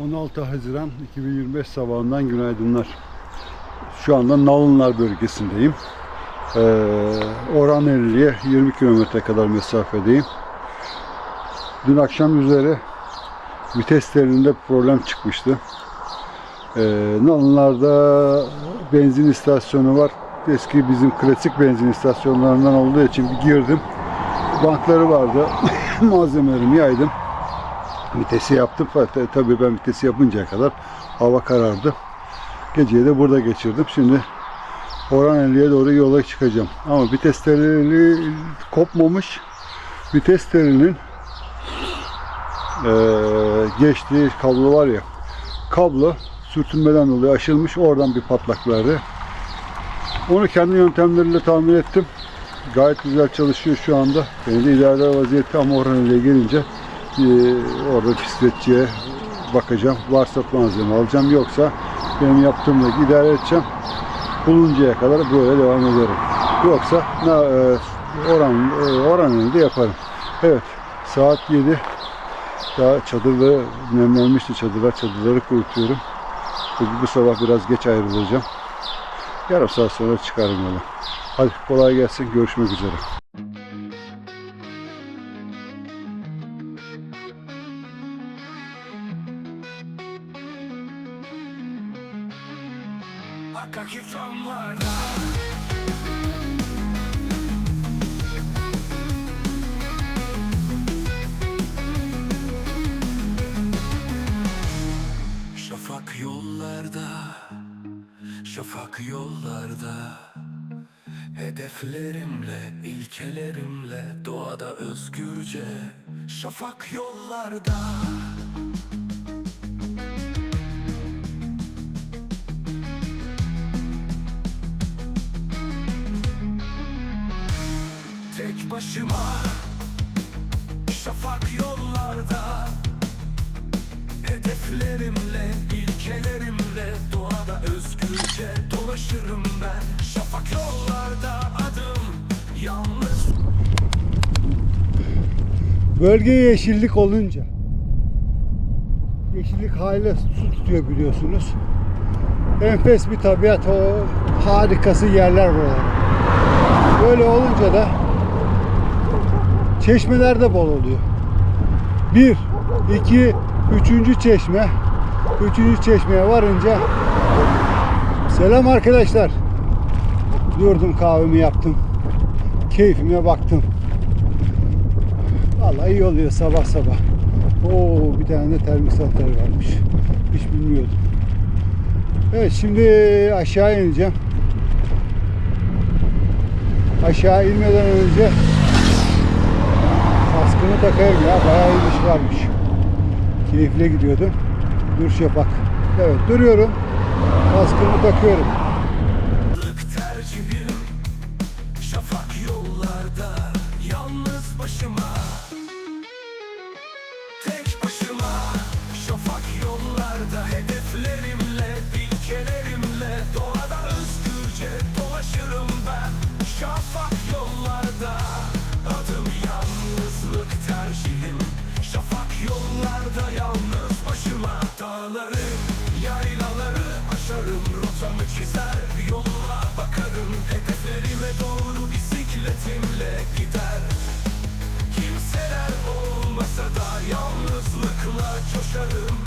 16 Haziran 2025 sabahından günaydınlar. Şu anda Nalınlar bölgesindeyim. Ee, Orhaneli'ye 20 kilometre kadar mesafedeyim. Dün akşam üzeri viteslerinde problem çıkmıştı. Ee, Nalınlar'da benzin istasyonu var. Eski bizim klasik benzin istasyonlarından olduğu için girdim. Bankları vardı. Malzemelerimi yaydım. Vitesi yaptım. Fakat Tabii ben vitesi yapıncaya kadar hava karardı. Geceyi de burada geçirdim. Şimdi Orhaneli'ye doğru yola çıkacağım. Ama vites teli kopmamış. Vites telinin eee, geçtiği kablo var ya. Kablo sürtünmeden dolayı aşılmış. Oradan bir patlak verdi. Onu kendi yöntemleriyle tamir ettim. Gayet güzel çalışıyor şu anda. Beni de idare vaziyette ama Orhaneli'ye gelince eee, orada bisikletçiye bakacağım. Varsa malzeme alacağım. Yoksa benim yaptığımla idare edeceğim. Buluncaya kadar böyle devam ederim. Yoksa ne, e, oran, e, oranını da yaparım. Evet. Saat 7. Daha çadırda nemlenmişti çadırlar. Çadırları kurutuyorum. Bu sabah biraz geç ayrılacağım. Yarım saat sonra çıkarım yola. Hadi kolay gelsin. Görüşmek üzere. Akaki fanlarda Şafak yollarda Şafak yollarda. Hedeflerimle, ilkelerimle Doğada özgürce Şafak yollarda başıma Şafak yollarda Hedeflerimle, ilkelerimle Doğada özgürce dolaşırım ben Şafak yollarda adım Yalnız Bölge yeşillik olunca yeşillik hali su tutuyor biliyorsunuz. Enfes bir tabiat o harikası yerler buralar. Böyle olunca da çeşmeler de bol oluyor. Bir, iki, üçüncü çeşme. Üçüncü çeşmeye varınca selam arkadaşlar. Durdum kahvemi yaptım. Keyfime baktım. Vallahi iyi oluyor sabah sabah. Oo bir tane de termik santrali varmış. Hiç bilmiyordum. Evet şimdi aşağı ineceğim. Aşağı inmeden önce kaskımı takayım ya. Bayağı iyi iş varmış. Keyifle gidiyordum. Dur şafak. Evet duruyorum. Kaskımı takıyorum. Yalnızlıkla coşarım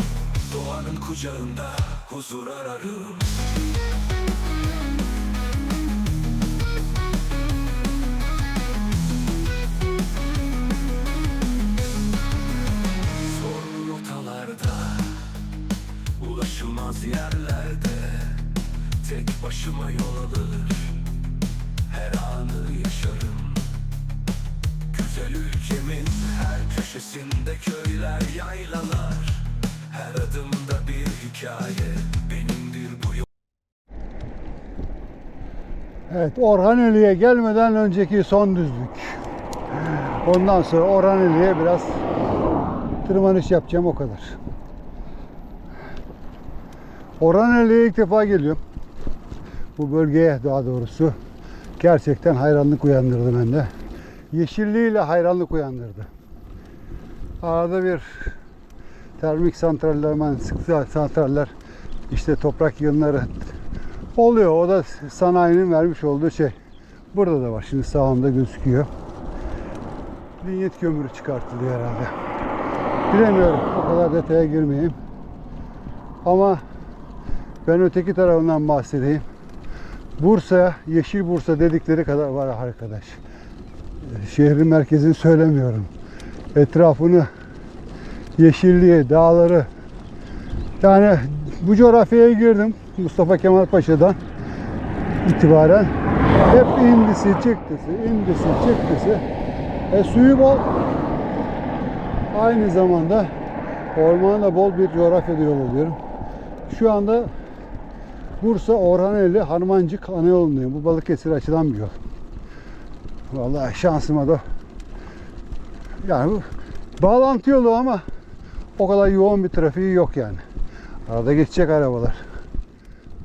Doğanın kucağında huzur ararım. Zorlu rotalarda Ulaşılmaz yerlerde Tek başıma yol alır. Her anı yaşarım ülkemin her köşesinde köyler, yaylalar Her adımda bir hikaye benimdir bu yol Evet Orhaneli'ye gelmeden önceki son düzlük. Ondan sonra Orhaneli'ye biraz tırmanış yapacağım o kadar. Orhaneli'ye ilk defa geliyorum. Bu bölgeye daha doğrusu. Gerçekten hayranlık uyandırdı bende. Yeşilliğiyle hayranlık uyandırdı. Arada bir termik santraller, mühendislik santraller, işte toprak yığınları oluyor. O da sanayinin vermiş olduğu şey. Burada da var. Şimdi sağımda gözüküyor. Linyet kömürü çıkartılıyor herhalde. Bilemiyorum. O kadar detaya girmeyeyim. Ama ben öteki tarafından bahsedeyim. Bursa, Yeşil Bursa dedikleri kadar var arkadaş. Şehrin merkezini söylemiyorum. Etrafını, yeşilliği, dağları. Yani bu coğrafyaya girdim Mustafa Kemal Paşa'dan itibaren. Hep indisi çıktısı, indisi çıktısı. E, suyu bol. Aynı zamanda ormanla bol bir coğrafyada yol alıyorum. Şu anda Bursa Orhaneli Harmancık ana yolundayım. Bu Balıkesir açılan bir yol. Vallahi şansıma da yani bu bağlantı yolu ama o kadar yoğun bir trafiği yok yani. Arada geçecek arabalar.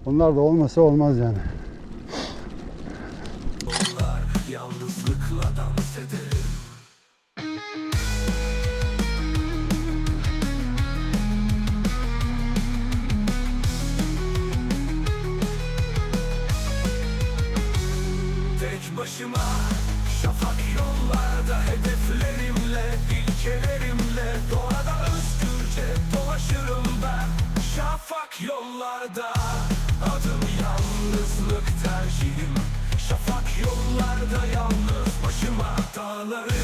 Onlar da olmasa olmaz yani. Yollarda adım yalnızlık tercihim şafak yollarda yalnız başıma dağları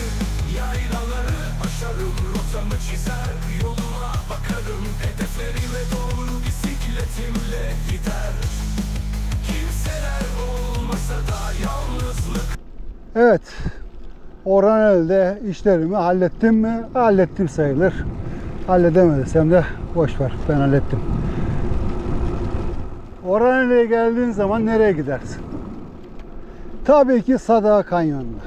yaylaları aşarım rotamı çizer yoluma bakarım hedeflerime doğru bisikletimle gider kimseler olmasa da yalnızlık Evet. Orhaneli'de işlerimi hallettim mi? Hallettim sayılır. Halledemediysem de boş ver. Ben hallettim. Orhaneli'ye geldiğin zaman nereye gidersin? Tabii ki Sadağ Kanyonu'na.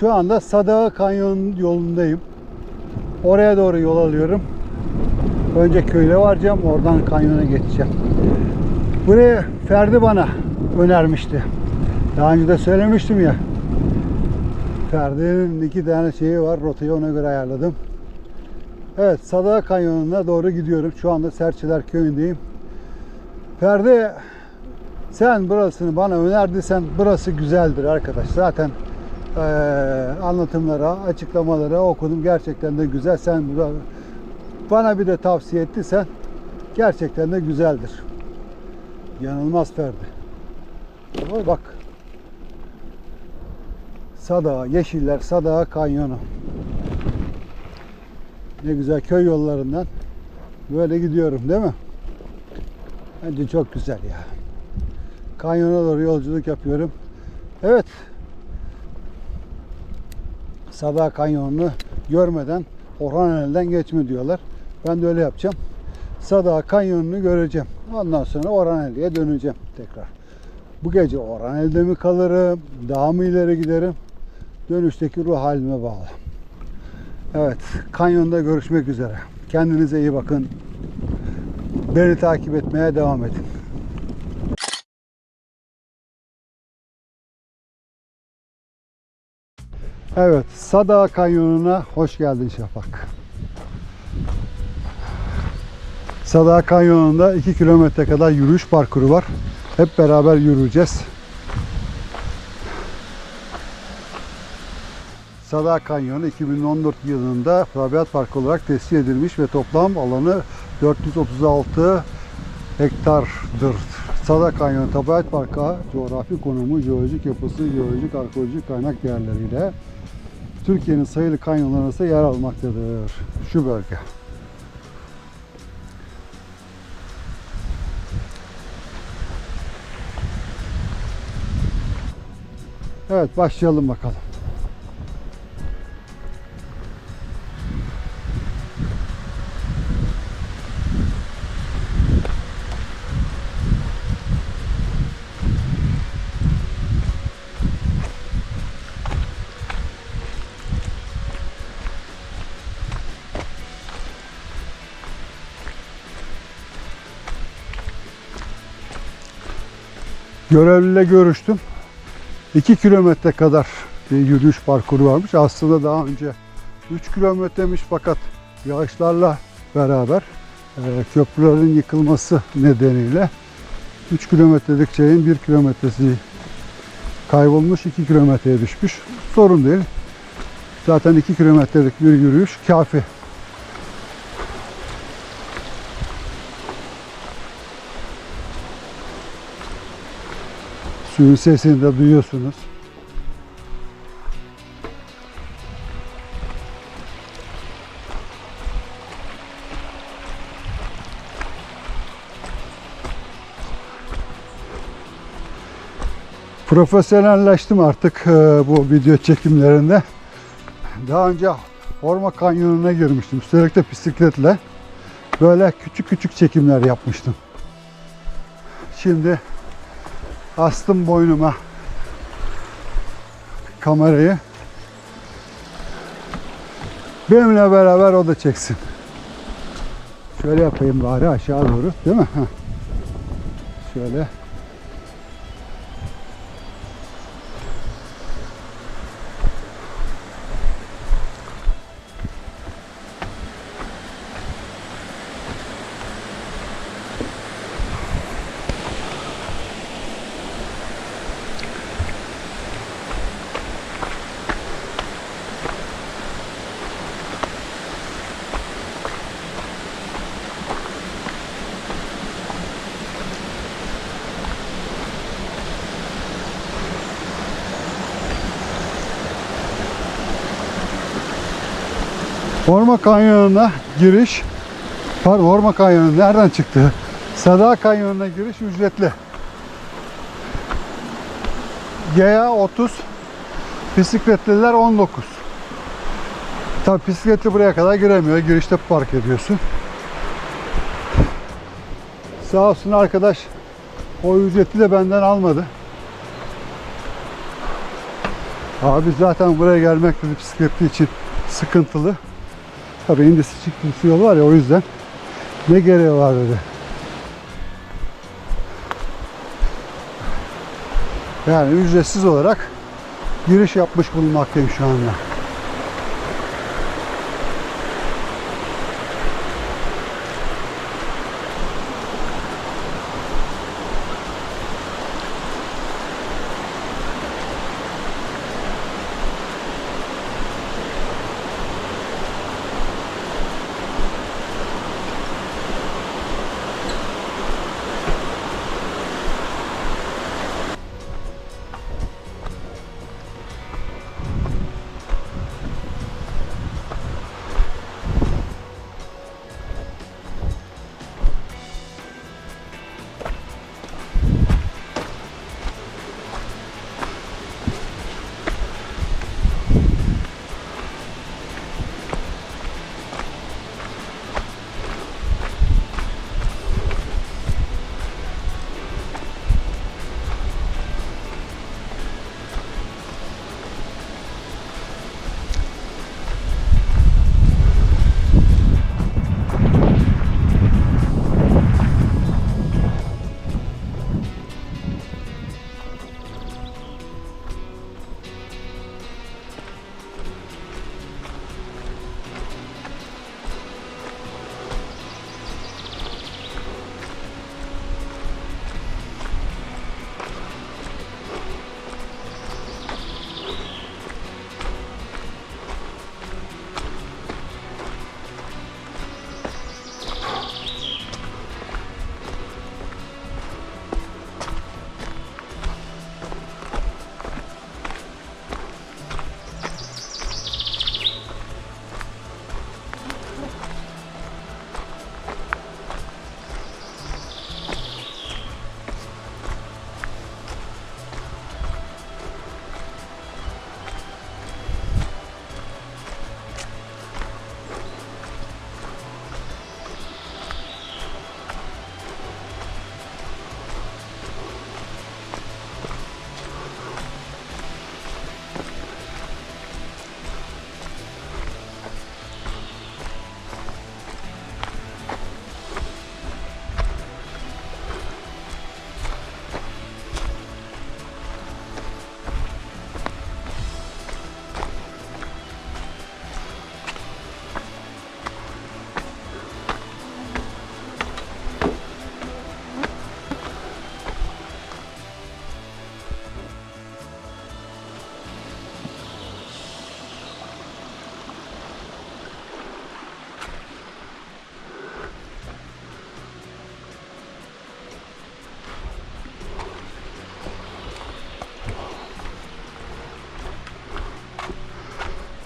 Şu anda Sadağ Kanyon yolundayım. Oraya doğru yol alıyorum. Önce köyle varacağım. Oradan kanyona geçeceğim. Buraya Ferdi bana önermişti. Daha önce de söylemiştim ya. Ferdi'nin iki tane şeyi var. Rotayı ona göre ayarladım. Evet Sadaka Kanyonu'na doğru gidiyorum. Şu anda Serçeler Köyü'ndeyim. Ferdi sen burasını bana önerdiysen burası güzeldir arkadaş. Zaten eee anlatımlara, açıklamalara okudum. Gerçekten de güzel. Sen bura- bana bir de tavsiye ettiysen gerçekten de güzeldir. Yanılmaz Ferdi. Ama bak. Sada, Yeşiller, Sada Kanyonu. Ne güzel köy yollarından böyle gidiyorum değil mi? Bence çok güzel ya. Kanyona doğru yolculuk yapıyorum. Evet. Sada Kanyonu'nu görmeden Orhaneli'den geçme diyorlar. Ben de öyle yapacağım. Sada Kanyonu'nu göreceğim. Ondan sonra Orhaneli'ye döneceğim tekrar. Bu gece Orhaneli'de mi kalırım, daha mı ileri giderim? Dönüşteki ruh halime bağlı. Evet, kanyonda görüşmek üzere. Kendinize iyi bakın. Beni takip etmeye devam edin. Evet, Sada Kanyonu'na hoş geldin Şafak. Sada Kanyonu'nda 2 kilometre kadar yürüyüş parkuru var. Hep beraber yürüyeceğiz. Sada Kanyonu 2014 yılında Tabiat Parkı olarak tescil edilmiş ve toplam alanı 436 hektardır. Sada Kanyonu Tabiat Parkı coğrafi konumu, jeolojik yapısı, jeolojik arkeolojik kaynak değerleriyle Türkiye'nin sayılı kanyonları arasında yer almaktadır. Şu bölge. Evet başlayalım bakalım. Görevliyle görüştüm. 2 kilometre kadar yürüyüş parkuru varmış. Aslında daha önce 3 kilometremiş fakat yağışlarla beraber e, köprülerin yıkılması nedeniyle 3 kilometrelik şeyin 1 kilometresi kaybolmuş 2 kilometreye düşmüş. Sorun değil. Zaten 2 kilometrelik bir yürüyüş kafi. Suyun sesini de duyuyorsunuz. Profesyonelleştim artık e, bu video çekimlerinde. Daha önce Horma Kanyonu'na girmiştim. De bisikletle. Böyle küçük küçük çekimler yapmıştım. Şimdi astım boynuma kamerayı. Benimle beraber o da çeksin. Şöyle yapayım bari aşağı doğru değil mi? Heh. Şöyle. Orma Kanyonu'na giriş Pardon Orma Kanyonu nereden çıktı? Sada Kanyonu'na giriş ücretli. Yaya 30 Bisikletliler 19 Tabi bisikletli buraya kadar giremiyor. Girişte park ediyorsun. Sağ olsun arkadaş o ücreti de benden almadı. Abi zaten buraya gelmek bisikletli için sıkıntılı. Tabii indisi çıktısı yol var ya o yüzden ne gereği var dedi. Yani ücretsiz olarak giriş yapmış bulunmaktayım şu anda.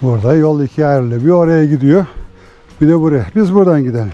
Burada yol ikiye ayrılıyor. Bir oraya gidiyor. Bir de buraya. Biz buradan gidelim.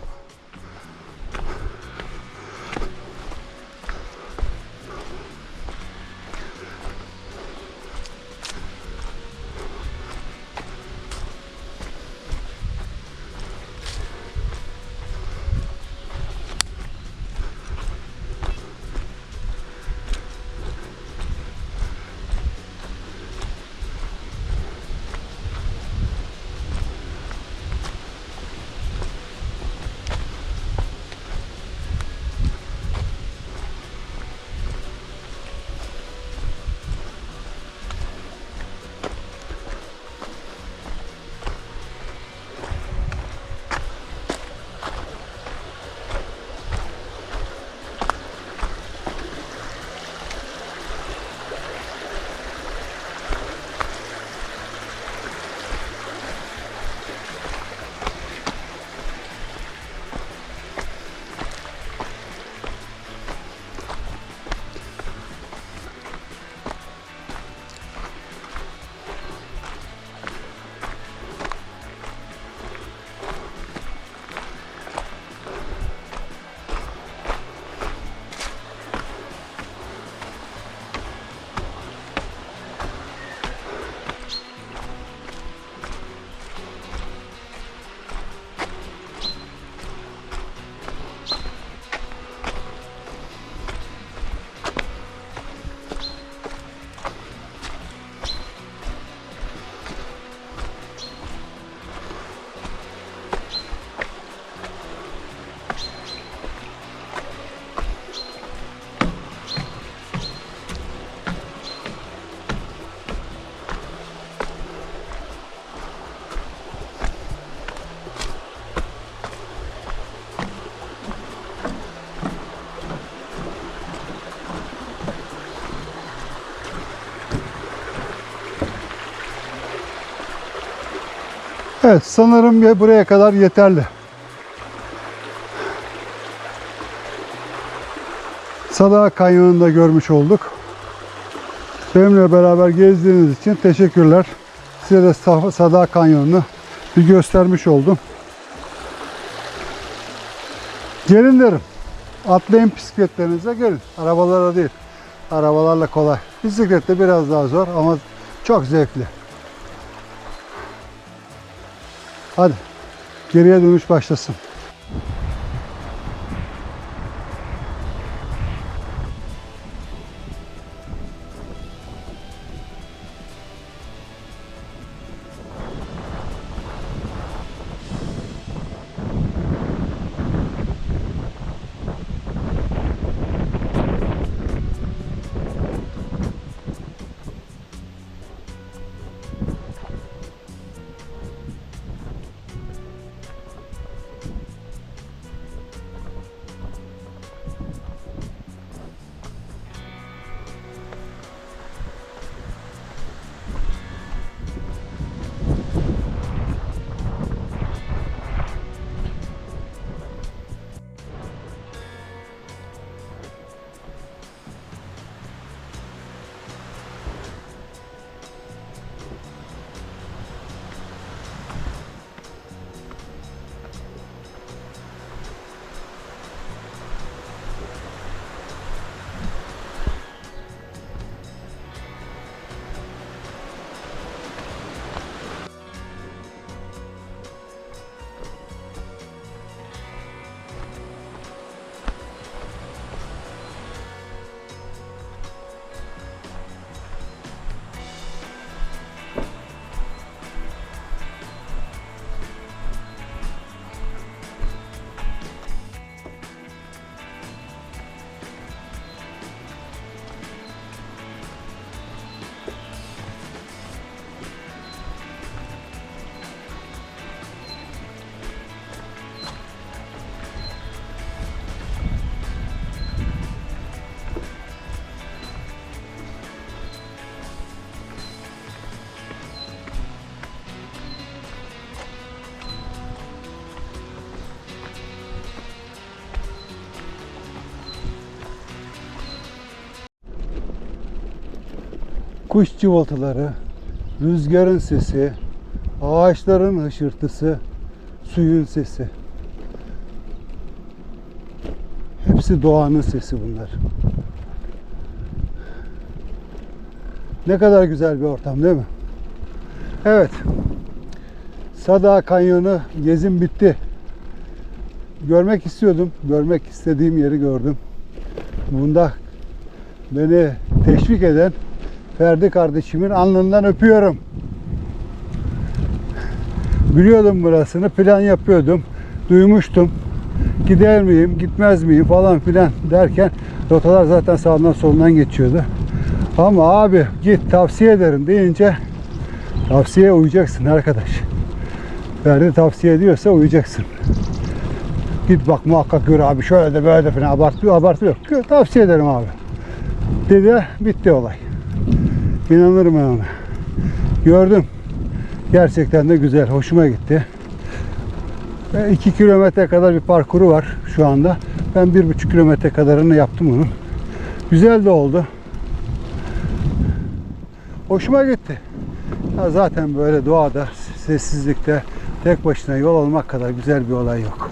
Evet sanırım ya buraya kadar yeterli. Sada Kanyonu'nu da görmüş olduk. Benimle beraber gezdiğiniz için teşekkürler. Size de Sa- Sada Kanyonu'nu bir göstermiş oldum. Gelin derim. Atlayın bisikletlerinize gelin. Arabalara değil. Arabalarla kolay. Bisiklette biraz daha zor ama çok zevkli. Hadi geriye dönüş başlasın. Kuş cıvıltıları, rüzgarın sesi, Ağaçların hışırtısı, suyun sesi. Hepsi doğanın sesi bunlar. Ne kadar güzel bir ortam değil mi? Evet. Sada Kanyonu gezim bitti. Görmek istiyordum. Görmek istediğim yeri gördüm. Bunda beni teşvik eden Ferdi kardeşimin alnından öpüyorum. Biliyordum burasını, plan yapıyordum. Duymuştum. Gider miyim, gitmez miyim falan filan derken rotalar zaten sağdan solundan geçiyordu. Ama abi git tavsiye ederim deyince tavsiye uyacaksın arkadaş. Ferdi tavsiye ediyorsa uyacaksın. Git bak muhakkak gör abi şöyle de böyle de falan abartıyor abartıyor. Tavsiye ederim abi. Dedi bitti olay. İnanırım ona. Gördüm. Gerçekten de güzel. Hoşuma gitti. 2 kilometre kadar bir parkuru var şu anda. Ben 1,5 kilometre kadarını yaptım onun. Güzel de oldu. Hoşuma gitti. Ya zaten böyle doğada, sessizlikte tek başına yol almak kadar güzel bir olay yok.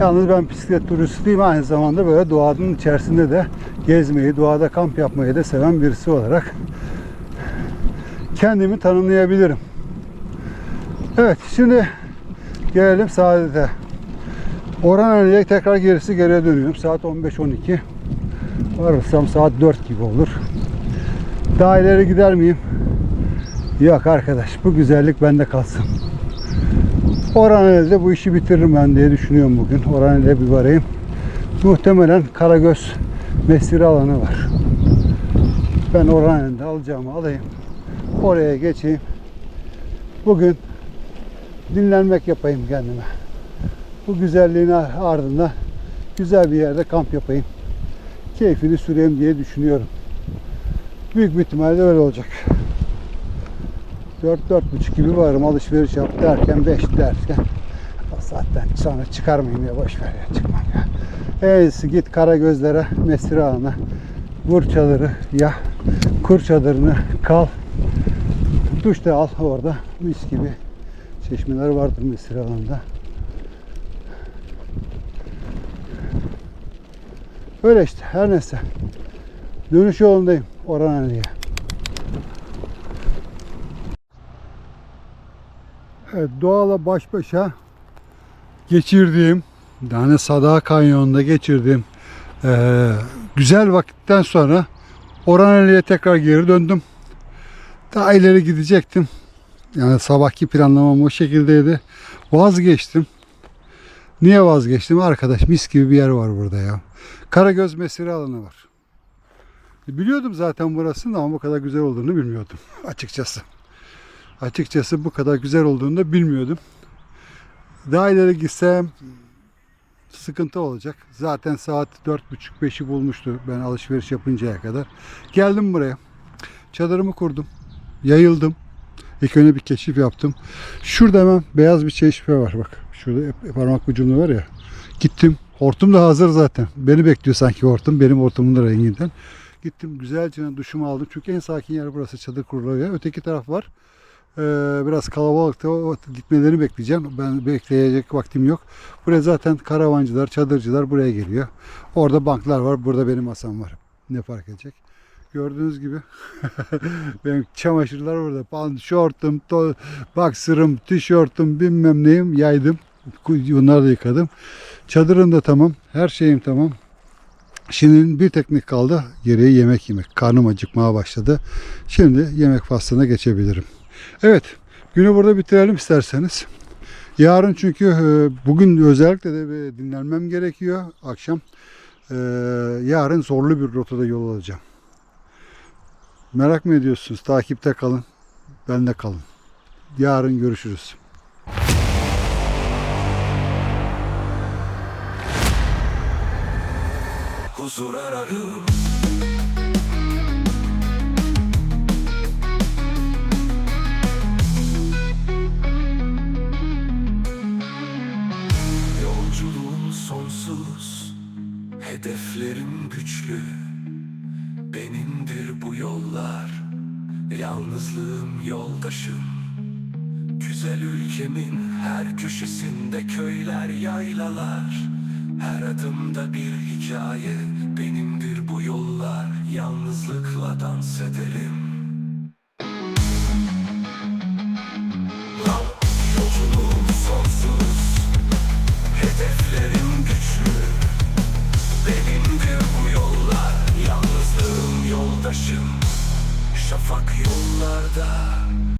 Yalnız ben bisiklet turistiyim aynı zamanda böyle doğanın içerisinde de gezmeyi, doğada kamp yapmayı da seven birisi olarak kendimi tanımlayabilirim. Evet şimdi gelelim Saadet'e. Orhaneli'ye tekrar gerisi geriye dönüyorum. Saat 15-12. Varırsam saat 4 gibi olur. Daha ileri gider miyim? Yok arkadaş bu güzellik bende kalsın. Orhaneli'de bu işi bitiririm ben diye düşünüyorum bugün. Orhaneli'ye bir varayım. Muhtemelen Karagöz mesire alanı var. Ben Orhaneli'de alacağımı alayım. Oraya geçeyim. Bugün dinlenmek yapayım kendime. Bu güzelliğin ardından güzel bir yerde kamp yapayım. Keyfini süreyim diye düşünüyorum. Büyük bir ihtimalle öyle olacak. 4-4.30 gibi varım alışveriş yap derken 5 derken o sonra çıkarmayayım ya boş ver ya çıkmam ya. En iyisi git Karagözlere, Mesire Ağa'na vur çadırı ya kur çadırını kal duş da al orada mis gibi çeşmeler vardır Mesire Ağa'nda. Öyle işte her neyse. Dönüş yolundayım Orhaneli'ye. Evet, doğala baş başa geçirdiğim, yani Sada Kanyonu'nda geçirdiğim eee, güzel vakitten sonra Orhaneli'ye tekrar geri döndüm. Daha ileri gidecektim. Yani sabahki planlamam o şekildeydi. Vazgeçtim. Niye vazgeçtim? Arkadaş mis gibi bir yer var burada ya. Karagöz mesire alanı var. Biliyordum zaten burasının ama bu kadar güzel olduğunu bilmiyordum açıkçası. Açıkçası bu kadar güzel olduğunu da bilmiyordum. Daha ileri gitsem sıkıntı olacak. Zaten saat 4.30-5'i bulmuştu ben alışveriş yapıncaya kadar. Geldim buraya. Çadırımı kurdum. Yayıldım. İlk önce bir keşif yaptım. Şurada hemen beyaz bir çeşme var bak. Şurada parmak ucumda var ya. Gittim. Hortum da hazır zaten. Beni bekliyor sanki hortum. Benim hortumun da renginden. Gittim güzelce duşumu aldım. Çünkü en sakin yer burası çadır kuruluyor. Öteki taraf var. Ee, biraz kalabalıkta gitmelerini bekleyeceğim. Ben bekleyecek vaktim yok. Buraya zaten karavancılar, çadırcılar buraya geliyor. Orada banklar var. Burada benim masam var. Ne fark edecek? Gördüğünüz gibi benim çamaşırlar burada. Şortum, boxer'ım, tişörtüm, bilmem neyim yaydım. Bunları da yıkadım. Çadırım da tamam. Her şeyim tamam. Şimdi bir teknik kaldı. Geriye yemek yemek. Karnım acıkmaya başladı. Şimdi yemek faslına geçebilirim. Evet. Günü burada bitirelim isterseniz. Yarın çünkü e, bugün özellikle de bir dinlenmem gerekiyor. Akşam e, yarın zorlu bir rotada yol alacağım. Merak mı ediyorsunuz? Takipte kalın. Ben de kalın. Yarın görüşürüz. huzur ararım